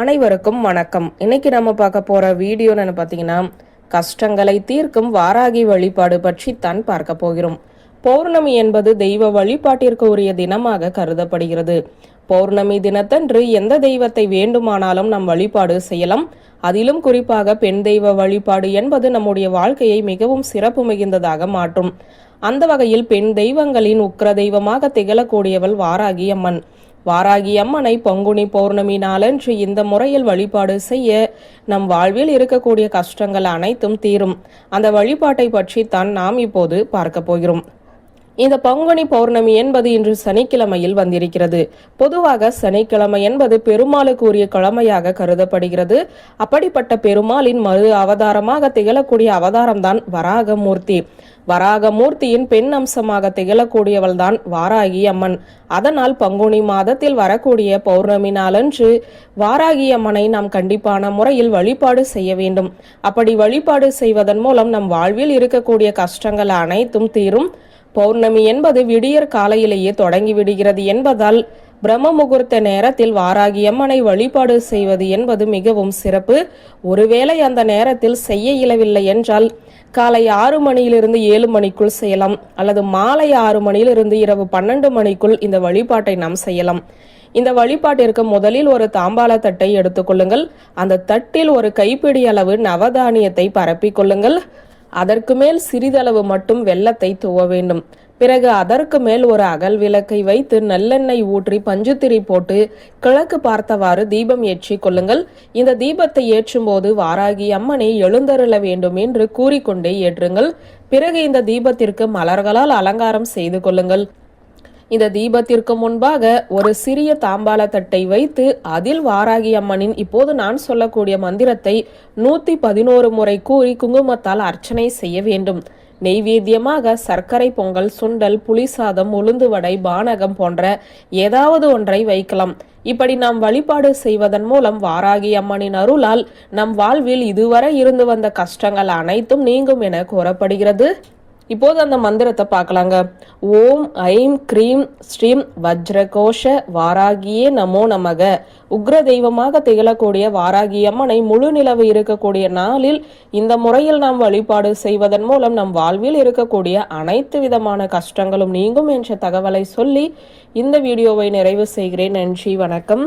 அனைவருக்கும் வணக்கம். இன்னைக்கு நம்ம பார்க்க போற வீடியோன்னு பார்த்தீங்கன்னா கஷ்டங்களை தீர்க்கும் வாராகி வழிபாடு பற்றி தான் பார்க்க போகிறோம். பௌர்ணமி என்பது தெய்வ வழிபாட்டிற்கு உரிய தினமாக கருதப்படுகிறது. பௌர்ணமி தினத்தன்று எந்த தெய்வத்தை வேண்டுமானாலும் நாம் வழிபாடு செய்யலாம். அதிலும் குறிப்பாக பெண் தெய்வ வழிபாடு என்பது நம்முடைய வாழ்க்கையை மிகவும் சிறப்பு மிகுந்ததாக மாற்றும். அந்த வகையில் பெண் தெய்வங்களின் உக்கிர தெய்வமாக திகழக்கூடியவள் வாராகி அம்மன். வாராகி அம்மனை பங்குனி பௌர்ணமி நாளன்று இந்த முறையில் வழிபாடு செய்ய நம் வாழ்வில் இருக்கக்கூடிய கஷ்டங்கள் அனைத்தும் தீரும். அந்த வழிபாட்டை பற்றி தான் நாம் இப்போது பார்க்க போகிறோம். இந்த பங்குனி பௌர்ணமி என்பது இன்று சனிக்கிழமையில் வந்திருக்கிறது. பொதுவாக சனிக்கிழமை என்பது பெருமாளுக்கு உரிய கிழமையாக கருதப்படுகிறது. அப்படிப்பட்ட பெருமாளின் மறு அவதாரமாக திகழக்கூடிய அவதாரம்தான் வராகமூர்த்தி. வராகமூர்த்தியின் பெண் அம்சமாக திகழக்கூடியவள் தான் வாராகி அம்மன் அதனால் பங்குனி மாதத்தில் வரக்கூடிய பௌர்ணமி நாளன்று வாராகி அம்மனை நாம் கண்டிப்பான முறையில் வழிபாடு செய்ய வேண்டும். அப்படி வழிபாடு செய்வதன் மூலம் நம் வாழ்வில் இருக்கக்கூடிய கஷ்டங்கள் அனைத்தும் தீரும். பௌர்ணமி என்பது விடியற் காலையிலேயே தொடங்கி விடுகிறது என்பதால் பிரம்ம முகூர்த்த நேரத்தில் வாராகி அம்மனை வழிபாடு செய்வது என்பது மிகவும் சிறப்பு. ஒருவேளை அந்த நேரத்தில் செய்ய இயலவில்லை என்றால் காலை ஆறு மணியிலிருந்து ஏழு மணிக்குள் செய்யலாம். அல்லது மாலை ஆறு மணியிலிருந்து இரவு பன்னெண்டு மணிக்குள் இந்த வழிபாட்டை நாம் செய்யலாம். இந்த வழிபாட்டிற்கு முதலில் ஒரு தாம்பாள தட்டை எடுத்துக்கொள்ளுங்கள் அந்த தட்டில் ஒரு கைப்பிடி அளவு நவதானியத்தை பரப்பிக் கொள்ளுங்கள். அதற்கு மேல் சிறிதளவு மட்டும் வெள்ளத்தை துவ வேண்டும். பிறகு அதற்கு மேல் ஒரு அகல் விளக்கை வைத்து நல்லெண்ணெய் ஊற்றி பஞ்சுத்திரி போட்டு கிழக்கு பார்த்தவாறு தீபம் ஏற்றி கொள்ளுங்கள். இந்த தீபத்தை ஏற்றும் போது வாராகி அம்மனை எழுந்தருள வேண்டும் என்று கூறிக்கொண்டே ஏற்றுங்கள். பிறகு இந்த தீபத்திற்கு மலர்களால் அலங்காரம் செய்து கொள்ளுங்கள். இந்த தீபத்திற்கு முன்பாக ஒரு சிறிய தாம்பால தட்டை வைத்து அதில் வாராகி அம்மனின் இப்போது நான் சொல்லக்கூடிய மந்திரத்தை நூத்தி பதினோரு முறை கூறி குங்குமத்தால் அர்ச்சனை செய்ய வேண்டும். நெய்வேத்தியமாக சர்க்கரை பொங்கல் சுண்டல் புளிசாதம் உளுந்து வடை பானகம் போன்ற ஏதாவது ஒன்றை வைக்கலாம். இப்படி நாம் வழிபாடு செய்வதன் மூலம் வாராகி அம்மனின் அருளால் நம் வாழ்வில் இதுவரை இருந்து வந்த கஷ்டங்கள் அனைத்தும் நீங்கும் என கூறப்படுகிறது. இப்போது அந்த மந்திரத்தை பார்க்கலாங்க. ஓம் ஐம் க்ரீம் ஸ்ரீம் வஜ்ரகோஷ வாராகியே நமோ நமக. உக்ர தெய்வமாக திகழக்கூடிய வாராகி அம்மனை முழு நிலவு இருக்கக்கூடிய நாளில் இந்த முறையில் நாம் வழிபாடு செய்வதன் மூலம் நம் வாழ்வில் இருக்கக்கூடிய அனைத்து விதமான கஷ்டங்களும் நீங்கும் என்ற தகவலை சொல்லி இந்த வீடியோவை நிறைவு செய்கிறேன். நன்றி வணக்கம்.